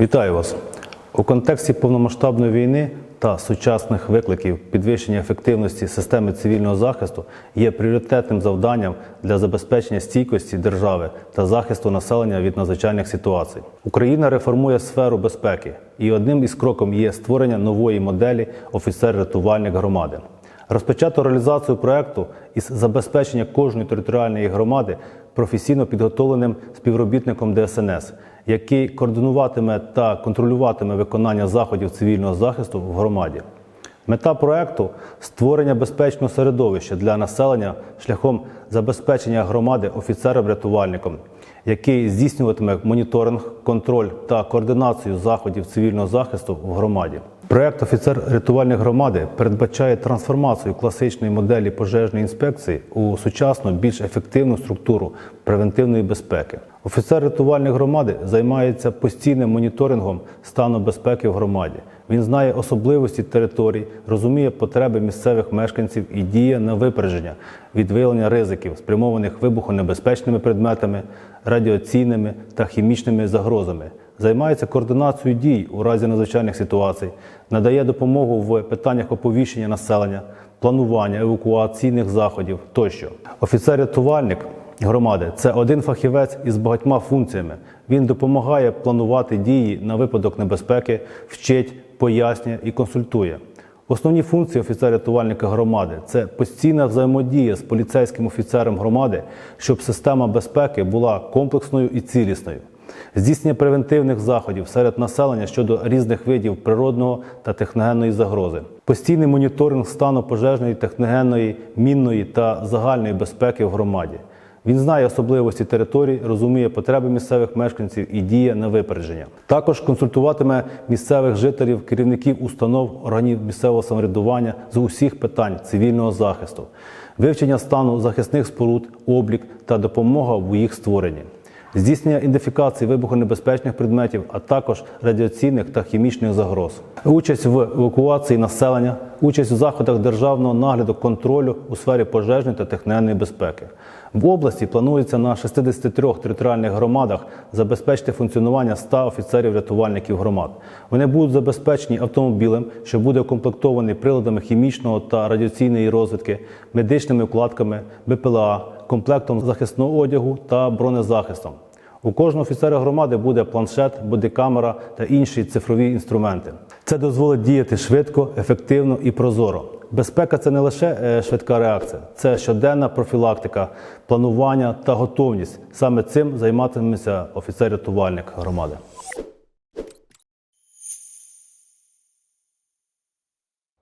Вітаю вас! У контексті повномасштабної війни та сучасних викликів підвищення ефективності системи цивільного захисту є пріоритетним завданням для забезпечення стійкості держави та захисту населення від надзвичайних ситуацій. Україна реформує сферу безпеки, і одним із кроком є створення нової моделі офіцер-рятувальник громади. Розпочато реалізацію проекту із забезпечення кожної територіальної громади професійно підготовленим співробітником ДСНС, який координуватиме та контролюватиме виконання заходів цивільного захисту в громаді. Мета проекту створення безпечного середовища для населення шляхом забезпечення громади офіцером-рятувальником, який здійснюватиме моніторинг, контроль та координацію заходів цивільного захисту в громаді. Проект офіцер-рятувальник громади передбачає трансформацію класичної моделі пожежної інспекції у сучасну, більш ефективну структуру превентивної безпеки. Офіцер-рятувальник громади займається постійним моніторингом стану безпеки в громаді. Він знає особливості територій, розуміє потреби місцевих мешканців і діє на випередження від виявлення ризиків, спрямованих вибухонебезпечними предметами, радіаційними та хімічними загрозами. Займається координацією дій у разі надзвичайних ситуацій, надає допомогу в питаннях оповіщення населення, планування евакуаційних заходів тощо. Офіцер-рятувальник громади це один фахівець із багатьма функціями. Він допомагає планувати дії на випадок небезпеки, вчить, пояснює і консультує. Основні функції офіцера-рятувальника громади це постійна взаємодія з поліцейським офіцером громади, щоб система безпеки була комплексною і цілісною. Здійснення превентивних заходів серед населення щодо різних видів природного та техногенної загрози, постійний моніторинг стану пожежної, техногенної, мінної та загальної безпеки в громаді. Він знає особливості територій, розуміє потреби місцевих мешканців і діє на випередження. Також консультуватиме місцевих жителів, керівників установ, органів місцевого самоврядування з усіх питань цивільного захисту, вивчення стану захисних споруд, облік та допомога в їх створенні здійснення ідентифікації вибухонебезпечних предметів, а також радіаційних та хімічних загроз, участь в евакуації населення, участь у заходах державного нагляду контролю у сфері пожежної та техногенної безпеки. В області планується на 63 територіальних громадах забезпечити функціонування 100 офіцерів-рятувальників громад. Вони будуть забезпечені автомобілем, що буде укомплектований приладами хімічного та радіаційної розвідки, медичними вкладками, БПЛА, комплектом захисного одягу та бронезахистом. У кожного офіцера громади буде планшет, бодикамера та інші цифрові інструменти. Це дозволить діяти швидко, ефективно і прозоро. Безпека це не лише е, швидка реакція, це щоденна профілактика, планування та готовність. Саме цим займатиметься офіцер-рятувальник громади.